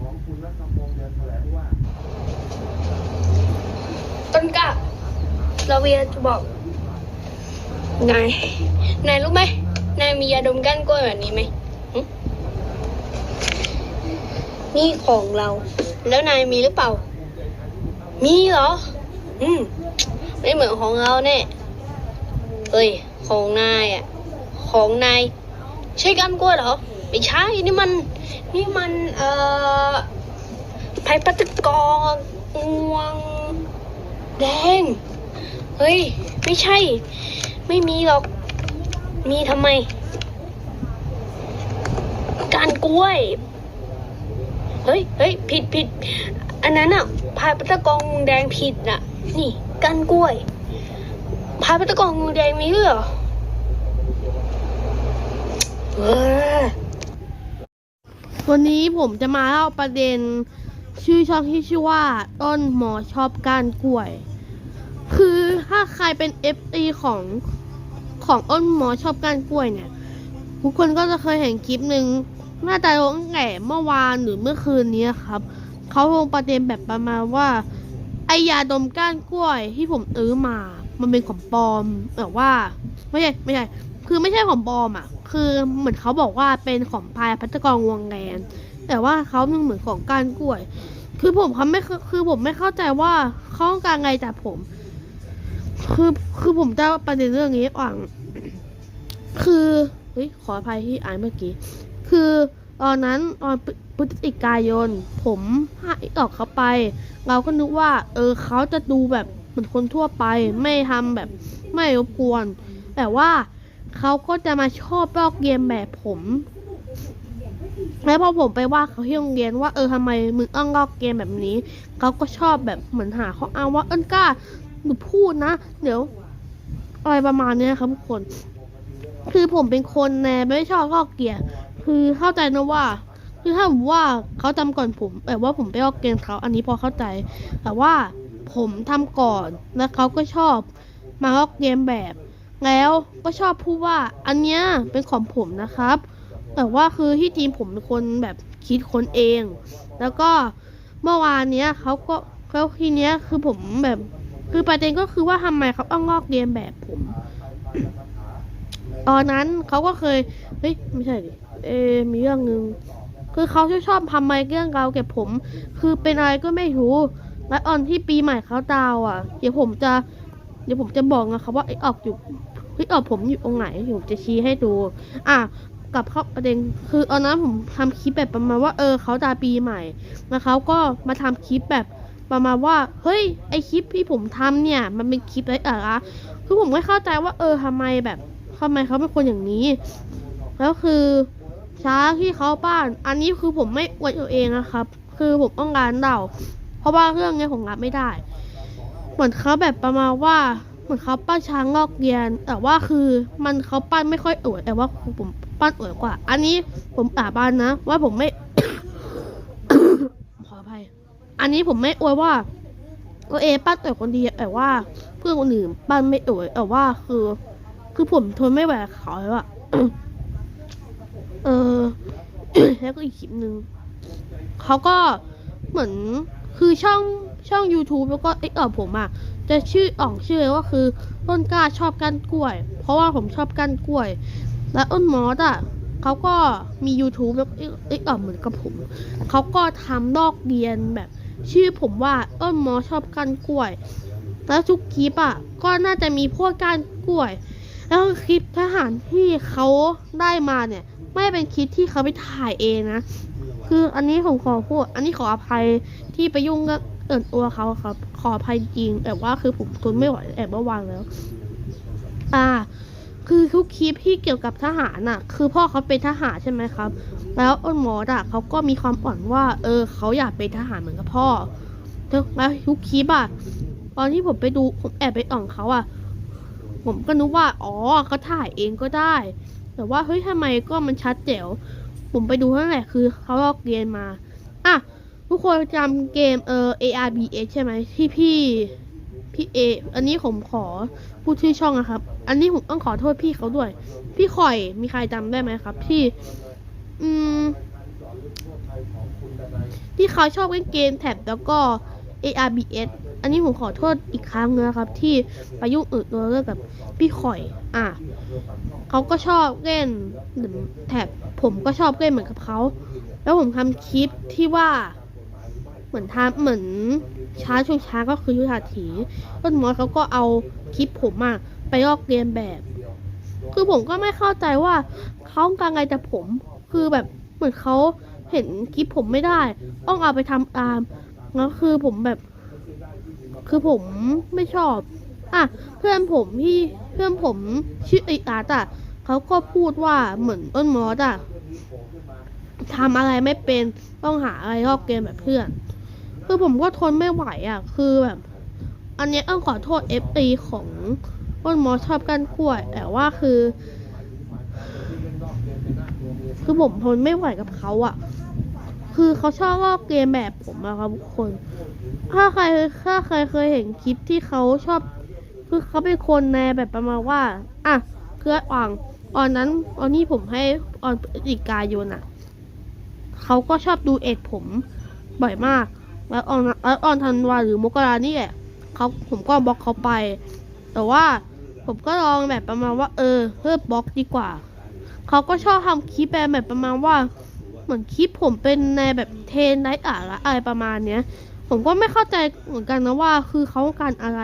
ของคุณรัฐพงษ์เดินแถลงว่า ต้นกล้าเราเวียจะบอก นาย นายรู้ไหม นายมียาดมก้านกล้วยแบบนี้ไหม นี่ของเรา แล้วนายมีหรือเปล่า มีเหรอ อืม ไม่เหมือนของเราแน่เอ้ย ของนายอะ ของนาย ใช่ก้านกล้วยเหรอ ไม่ใช่นี่มัน นี่มัน เอ่อไผ่ปัตตกองวงแดง เฮ้ย ไม่ใช่ ไม่มีหรอก มีทำไม การกล้วย เฮ้ยเฮ้ยผิดผิด อันนั้นอะพายปัตตกองงแดงผิดน่ะ นี่การกล้วยพายปัตตกองงแดงมีด้วยเหรอ เออ วันนี้ผมจะมาเล่าประเด็นชื่อช่องที่ชื่อว่าต้นหมอชอบก้านกล้วย คือถ้าใครเป็น f อของของอ้นหมอชอบก้านกล้วยเนี่ย ทุกคนก็จะเคยเห็นคลิปหนึ่งน่าจะลงตั้งแต่เมื่อวานหรือเมื่อคืนนี้ครับ เขาลงประเด็นแบบประมาณว่า ไอยาดมก้านกล้วยที่ผมซื้อมา มันเป็นของปลอมแบบว่า ไม่ใช่ไม่ใช่ คือไม่ใช่ของปลอมอะ คือเหมือนเขาบอกว่าเป็นของพายพัตกรวงแดนแต่ว่าเขาเหมือนของก้านกล้วย คือผมเขาไม่คือผมไม่เข้าใจว่าเขาต้องการไงจากผม คือคือผมจะประเด็นเรื่องนี้อ่างคือเฮ้ยขออภัยที่อ่านเมื่อกี้ คือตอนนั้นตอนพฤศจิกายน ผมให้ออกเขาไป เราก็นึกว่า เออเขาจะดูแบบเหมือนคนทั่วไป ไม่ทำแบบไม่รบกวน แต่ว่า เขาก็จะมาชอบลอกเรียนแบบผม แล้วพอผมไปว่าเขาที่โรงเรียนว่าเออทำไมมึงอ้างลอกเกมแบบนี้ เขาก็ชอบแบบเหมือนหาเข้ออ้างว่าเอิ้นกล้าหนูพูดนะ เดี๋ยวอะไรประมาณเนี้ยครับทุกคน คือผมเป็นคนแนไม่ชอบลอกเกียร์คือเข้าใจนะว่า คือถ้าผมว่าเขาจำก่อนผมแบบว่าผมไปลอกเกมเขาอันนี้พอเข้าใจ แต่ว่าผมทำก่อนแล้วเขาก็ชอบมาลอกเกมแบบ แล้วก็ชอบพูดว่าอันเนี้ยเป็นของผมนะครับ แต่ว่าคือที่จริงผมเป็นคนแบบคิดคนเอง แล้วก็เมื่อวานเนี้ยเขาก็แล้วทีเนี้ยคือผมแบบ คือประเด็นก็คือว่าทำไมเขาต้องงอกเรียนแบบผม ตอนนั้นเขาก็เคยเฮ้ยไม่ใช่ดิเอมีเรื่องหนึ่งคือเขาชอบชอบทำไมเรื่องเราวเก็บผม คือเป็นอะไรก็ไม่รู้และตอนที่ปีใหม่เขาดาวอะ เดี๋ยวผมจะ เดี๋ยวผมจะบอกนะครับว่าไอ้ออกอยู่ ไอ้ออกผมอยู่ตรงไหนเดี๋ยวผมจะชี้ให้ดู อะกลับเข้าประเด็นคือตอนนั้นผมทำคลิปแบบประมาณว่าเออเขาดาปีใหม่แล้วเขาก็มาทำคลิปแบบประมาณว่า เฮ้ยไอคลิปที่ผมทำเนี่ย มันเป็นคลิปอะไรอะคือผมไม่เข้าใจว่า เออทำไมแบบทำไมเขาเป็นคนอย่างนี้ แล้วคือช้าที่เขาบ้าน อันนี้คือผมไม่อวยตัวเองนะครับ คือผมต้องการเดาเพราะว่าเรื่องเนี้ยผมรับไม่ได้ เหมือนเขาแบบประมาณว่า เหมือนเขาปั้นช้างงอกเรียน แต่ว่าคือมันเขาปั้นไม่ค่อยอวยแต่ว่าผมปั้นอวยกว่า อันนี้ผมสาบานนะ ว่าผมไม่ ขออภัย อันนี้ผมไม่อวยว่าตัวเอปั้นอวยคนเดียวแต่ว่า เพื่อนคนอื่นปั้นไม่อวยแต่ว่าคือ คือผมทนไม่ไหวเขาแล้วอะเออแล้วก็อีกคลิปหนึ่งเขาก็เหมือน คือช่องช่อง YouTube แล้วก็เอ็กเออผมอะจะชื่ออ่องชื่อว่าคือต้นกล้าชอบก้านกล้วย เพราะว่าผมชอบก้านกล้วย และอ้นมอสอะเขาก็มี YouTube แล้วเอ็กเออเหมือนกับผมเขาก็ทำลอกเรียนแบบ ชื่อผมว่าอ้นมอสชอบก้านกล้วย แล้วทุกคลิปอะก็น่าจะมีพวกก้านกล้วย แล้วคลิปทหารที่เขาได้มาเนี่ย ไม่เป็นคลิปที่เขาไปถ่ายเองนะ คืออันนี้ผมขอพูด อันนี้ขออภัยที่ไปยุ่งกับเอินตัวเขาครับ ขออภัยจริง แต่ว่าคือผมทนไม่ไหวแอบเมื่อวานแล้ว อ่า คือทุกคลิปที่เกี่ยวกับทหารน่ะ คือพ่อเขาเป็นทหารใช่ไหมครับ แล้วอ้นหมอดอะเขาก็มีความอ่อนว่า เออ เขาอยากเป็นทหารเหมือนกับพ่อแล้วทุกคลิปอะตอนที่ผมไปดูผมแอบไปอ่องเขาอะผมก็นึกว่า อ๋อเขาถ่ายเองก็ได้ แต่ว่าเฮ้ยทำไมก็มันชัดแจ๋ว ผมไปดูเท่าไหร่คือเขาลอกเรียนมาอะทุกคนจำเกมเออ ARBS ใช่ไหมที่พี่พี่เอ อันนี้ผมขอพูดชื่อช่องนะครับ อันนี้ผมต้องขอโทษพี่เขาด้วย พี่ข่อยมีใครจำได้ไหมครับ ที่ อืม ที่เขาชอบเล่นเกมแท็บแล้วก็ ARBS อันนี้ผมขอโทษอีกครั้งนะครับ ที่ไปยุ่งอึดตัวเรื่องกับพี่ข่อย อะเขาก็ชอบเล่นแท็บผมก็ชอบเล่นเหมือนกับเขา แล้วผมทำคลิปที่ว่า เหมือนทำเหมือนช้าชงช้าก็คือยุทธาถีต้นมอสเขาก็เอาคลิปผมอะไปลอกเลียนแบบ คือผมก็ไม่เข้าใจว่าเขาต้องการอะไรจากผม คือแบบเหมือนเขาเห็นคลิปผมไม่ได้ ต้องเอาไปทำตามแล้วคือผมแบบ คือผมไม่ชอบ อะ เพื่อนผมที่เพื่อนผมชื่อไออาร์ตอะเขาก็พูดว่าเหมือนต้นมอสอะทำอะไรไม่เป็นต้องหาอะไรลอกเกมแบบเพื่อน คือผมก็ทนไม่ไหวอะ คือแบบ อันเนี้ยต้องขอโทษ FP ของต้นมอสชอบกันกล้วย แต่ว่าคือ คือผมทนไม่ไหวกับเขาอะ คือเขาชอบลอกเกมแบบผมอะครับทุกคน ถ้าใครถ้าใครเคยเห็นคลิปที่เขาชอบ คือเขาเป็นคนในแบบประมาณว่า อะคืออ่างตอนนั้นตอนนี้ผมให้ออนพฤศจิกายนอะเขาก็ชอบดูเอ็ดผมบ่อยมาก แล้วออนแล้วออนธันวาหรือมกรานี่แหละเขาผมก็บล็อกเขาไป แต่ว่าผมก็ลองแบบประมาณว่า เออเลิกบล็อกดีกว่า เขาก็ชอบทำคลิปแบบแบบประมาณว่า เหมือนคลิปผมเป็นในแบบเทนไนท์อะอะไรประมาณเนี้ย ผมก็ไม่เข้าใจเหมือนกันนะว่าคือเขาต้องการอะไร